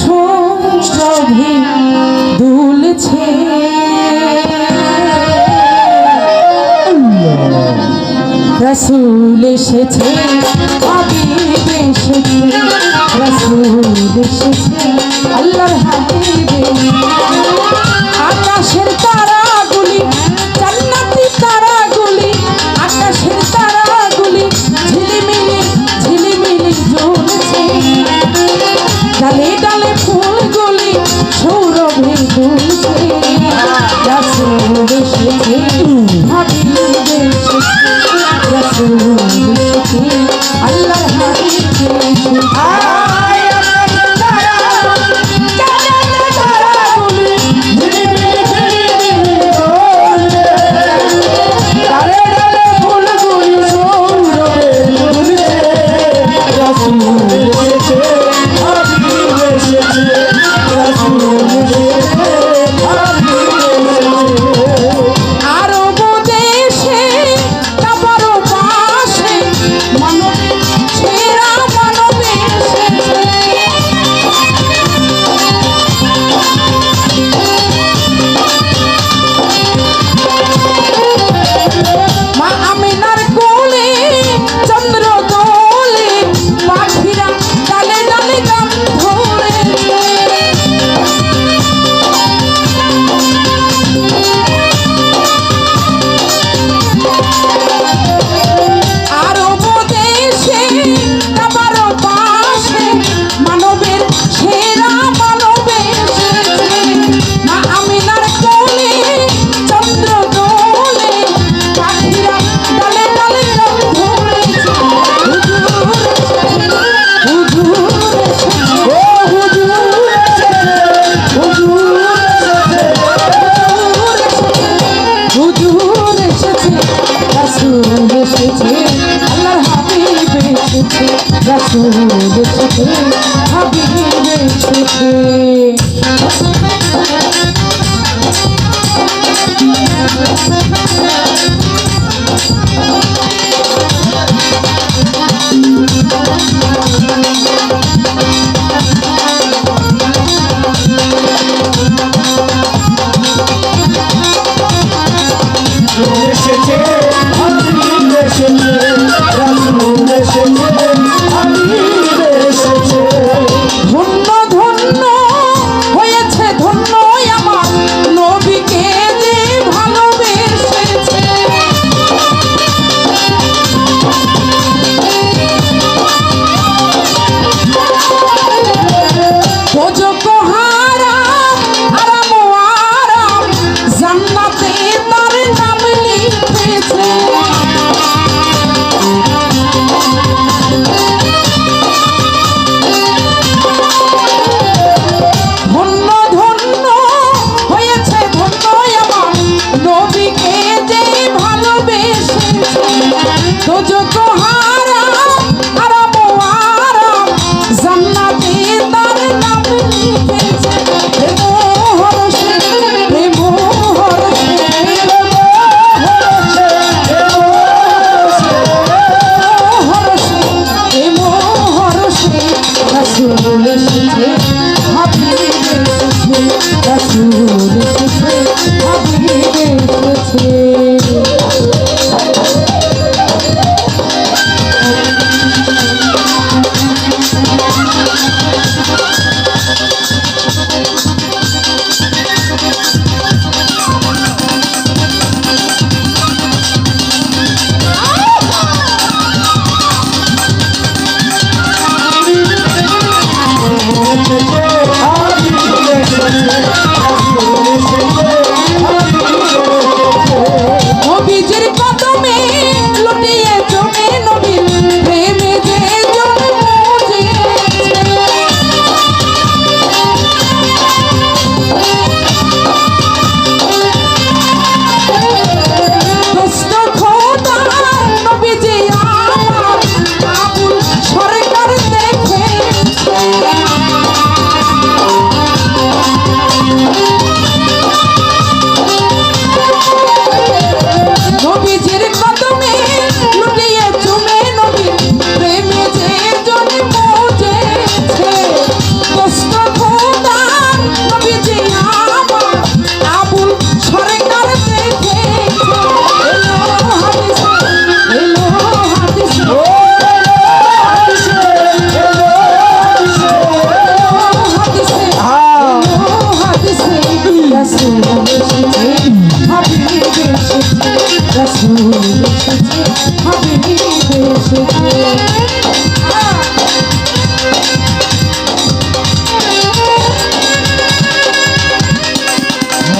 সৌষ্ঠভে দুলছে। রসুল এসেছে হাবিব এসেছে রসুল এসেছে আল্লাহর হাবিব আকাশের তারাগুলি ডালে ডালে ফুলগুলি সৌরভে দুলছে রাসুল এসেছে।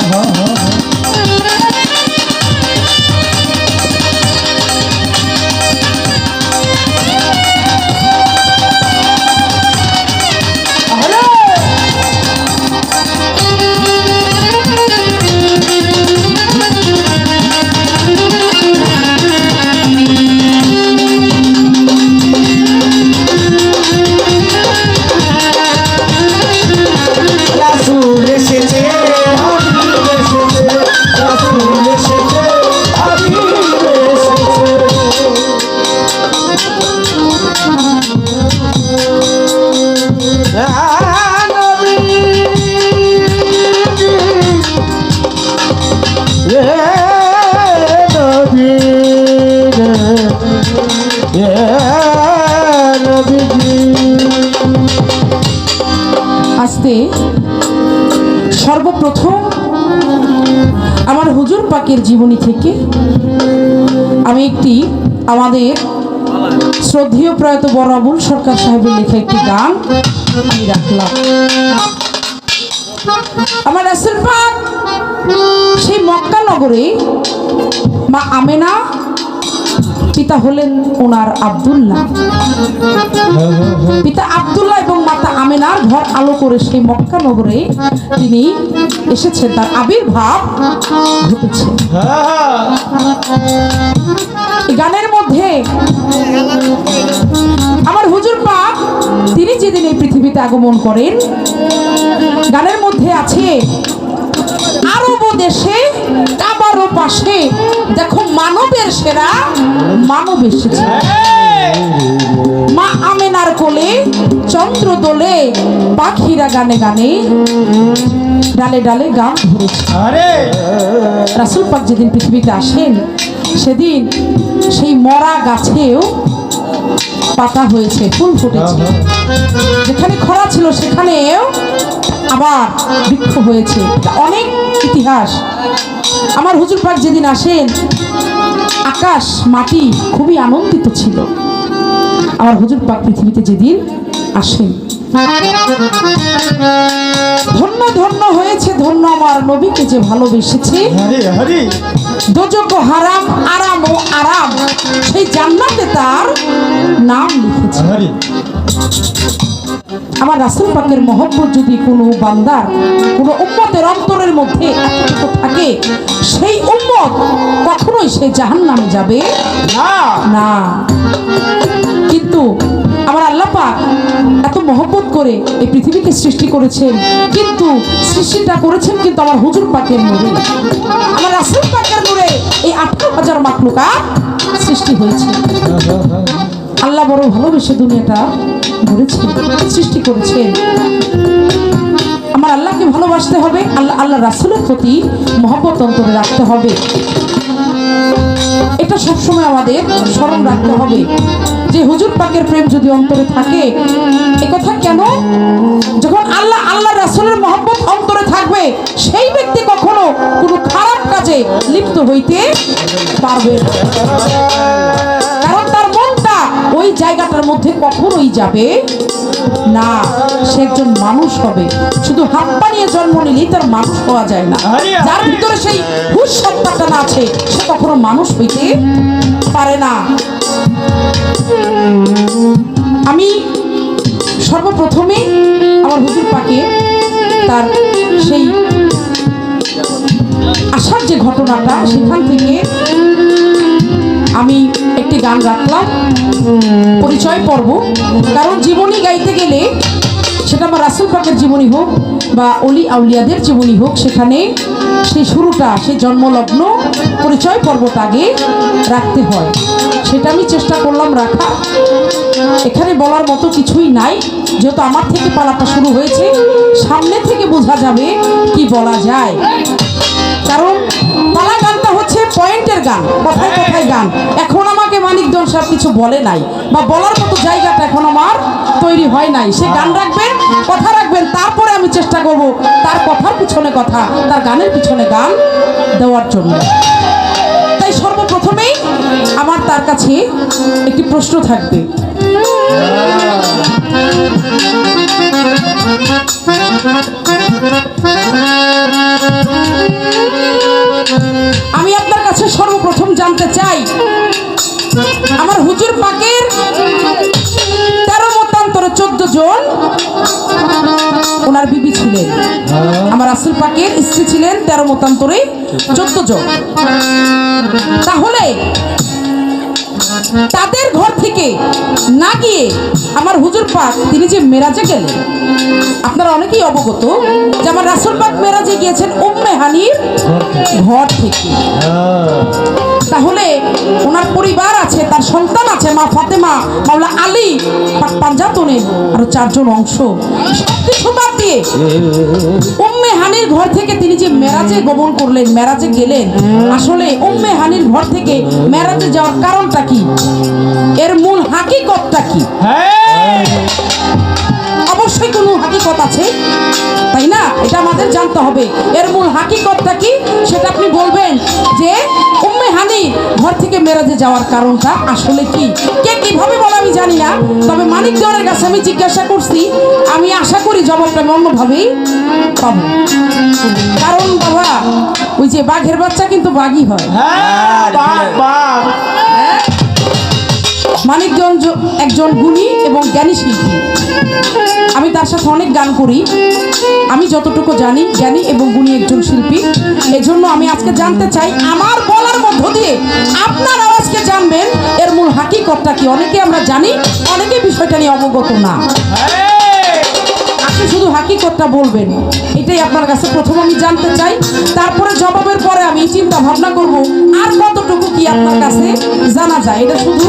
রাধা সর্বপ্রথম আমার হুজুর পাকের জীবনী থেকে আমি একটি আমাদের শ্রদ্ধেয় প্রয়াত বড় আবুল সরকার সাহেবের লেখা একটি গান আমি রাখলাম। আমার রাসুল সেই মক্কা নগরে মা আমেনা, পিতা হলেন ওনার আব্দুল্লাহ। আলো করে সেই মক্কা নগরে তিনি এসেছেন, তার আবির্ভাব ঘটেছে। গানের মধ্যে আমার হুজুর পাক, তিনি যেদিন এই পৃথিবীতে আগমন করেন, গানের মধ্যে আছে, আরব দেশে, কাবারও পাশে, দেখো মানবের সেরা মানব এসেছে। মা আমেনার কোলে চন্দ্র দোলে পাখিরা গানে গানে ডালে ডালে গান ধরেছে। রাসুল পাক যেদিন পৃথিবীতে আসেন সেদিন সেই মরা গাছেও পাতা হয়েছে ফুল ফুটেছে। যেখানে খরা ছিল সেখানেও আবার বৃক্ষ হয়েছে। অনেক ইতিহাস। আমার হুজুর পাক যেদিন আসেন আকাশ মাটি খুবই আনন্দিত ছিল। আমার হুজুর পাক পৃথিবীতে যেদিন আসেন। ধন্য ধন্য হয়েছে ধন্য আমার নবীকে যে ভালোবেসেছে। দোজক হারাম আরাম ও আরাম। সেই জান্নাতে তার নাম লিখেছে। আমার রাসুল পাকের মহব্বত যদি কোনো বান্দার, কোনো উম্মতের অন্তরের মধ্যে থাকে, সেই উম্মত কখনোই সে জাহান নামে যাবে না। কিন্তু আমার আল্লাহ পাক এত মহব্বত করে এই পৃথিবীকে সৃষ্টি করেছেন, কিন্তু সৃষ্টিটা করেছেন কিন্তু আমার হুজুর পাকের নূরে। আমার রাসুল পাকের নূরে এই আঠারো হাজার মাকলুকা সৃষ্টি হয়েছে। আল্লাহ বড় ভালোবেসে দুনিয়াটা গড়েছেন সৃষ্টি করেছেন আমার আল্লাহকে ভালোবাসতে হবে, আল্লাহ আল্লাহ রাসুলের প্রতি মহব্বত অন্তরে রাখতে হবে। এটা সবসময় আমাদের স্মরণ রাখতে হবে। যে হুজুর পাকের প্রেম যদি অন্তরে থাকে কথা কেন? যখন আল্লাহ আল্লাহ রাসুলের মহব্বত অন্তরে থাকবে, সেই ব্যক্তি কখনো কোনো খারাপ কাজে লিপ্ত হইতে পারবে ওই জায়গাটার মধ্যে কখনোই যাবে না। সে একজন মানুষ হবে। শুধু হাত বানিয়ে জন্ম নিলেই তার মানুষ হওয়া যায় না। যার ভিতরে সেই হুশ সত্তাটা না আছে সে কখনো মানুষ হইতে পারে না। আমি সর্বপ্রথমে আমার হুজুর পাকে তার সেই আসার যে ঘটনাটা সেখান থেকে আমি একটি গান রাখলাম। পরিচয় পর্ব। কারণ জীবনী গাইতে গেলে সেটা আমার রাসুল পাকের জীবনী হোক বা অলি আউলিয়াদের জীবনী হোক, সেখানে সেই শুরুটা, সেই জন্মলগ্ন পরিচয় পর্বটা আগে রাখতে হয়। সেটা আমি চেষ্টা করলাম রাখা। এখানে বলার মতো কিছুই নাই। যেহেতু আমার থেকে পালাটা শুরু হয়েছে, সামনে থেকে বোঝা যাবে কি বলা যায়। কারণ পালা গানটা হচ্ছে পয়েন্টের গান কথায় কথায় গান? এখন আমাকে মানিকজন সব কিছু বলে নাই বা বলার মতো জায়গাটা এখন আমার তৈরি হয় নাই। সে গান রাখবেন কথা রাখবেন তারপরে আমি চেষ্টা করব তার কথার পিছনে কথা তার গানের পিছনে গান দেওয়ার জন্য। তাই সর্বপ্রথমেই আমার তার কাছে একটি প্রশ্ন থাকবে। আমি সর্বপ্রথম জানতে চাই আমার হুজুর পাকের তেরো মতান্তরে চোদ্দ জন ওনার বিবি ছিলেন। আমার আসল পাকের স্ত্রী ছিলেন তেরো মতান্তরে চোদ্দ জন। তাহলে তাদের ঘর থেকে না গিয়ে আমার হুজুর পাক তিনি যে মেরাজে গেলেন আপনারা অনেকেই অবগত যে আমার রাসুল পাক মেরাজে গিয়েছেন উম্মে হানির ঘর থেকে। তাহলে ওনার পরিবার আছে তার সন্তান আছে মা ফাতেমা মাওলা আলী পাঞ্জাতনের আরও চারজন অংশ। সব কিছু বাদ দিয়ে উম্মে হানির ঘর থেকে তিনি যে মেরাজে গমন করলেন মেরাজে গেলেন আসলে উম্মে হানির ঘর থেকে মেরাজে যাওয়ার কারণটা কি? এর মূল হাকিকতটা কি? হ্যাঁ। অবশ্যই কোনো হাকিকত আছে তাই না? এটা আমাদের জানতে হবে। এর মূল হাকিকতটা কি? সেটা আপনি বলবেন। ঘর থেকে মেরাজে যাওয়ার কারণটা আসলে কি? কে কীভাবে বলে আমি জানি না, তবে মানিক দেওয়ারের কাছে আমি জিজ্ঞাসা করছি, আমি আশা করি জবাবটা আমি অন্যভাবেই পাবো। কারণ বাবা, ওই যে বাঘের বাচ্চা কিন্তু বাঘই হয়। হ্যাঁ মানিকগঞ্জ একজন গুণী এবং জ্ঞানী শিল্পী। আমি তার সাথে অনেক গান করি। আমি যতটুকু জানি জ্ঞানী এবং গুণী একজন শিল্পী। এজন্য আমি আজকে জানতে চাই আমার বলার মধ্য দিয়ে আপনার আওয়াজকে জানবেন এর মূল হাকিকতটা কি? অনেকে আমরা জানি অনেকে বিষয়টা নিয়ে অবগত না। আপনি শুধু হাকিকতটা বলবেন। এটাই আপনার কাছে প্রথম আমি জানতে চাই। তারপরে জবাবের পরে আমি চিন্তা ভাবনা করব আর কতটুকু কি আপনার কাছে জানা যায়? এটা শুধু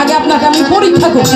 আগে আপনাকে আমি পরীক্ষা করি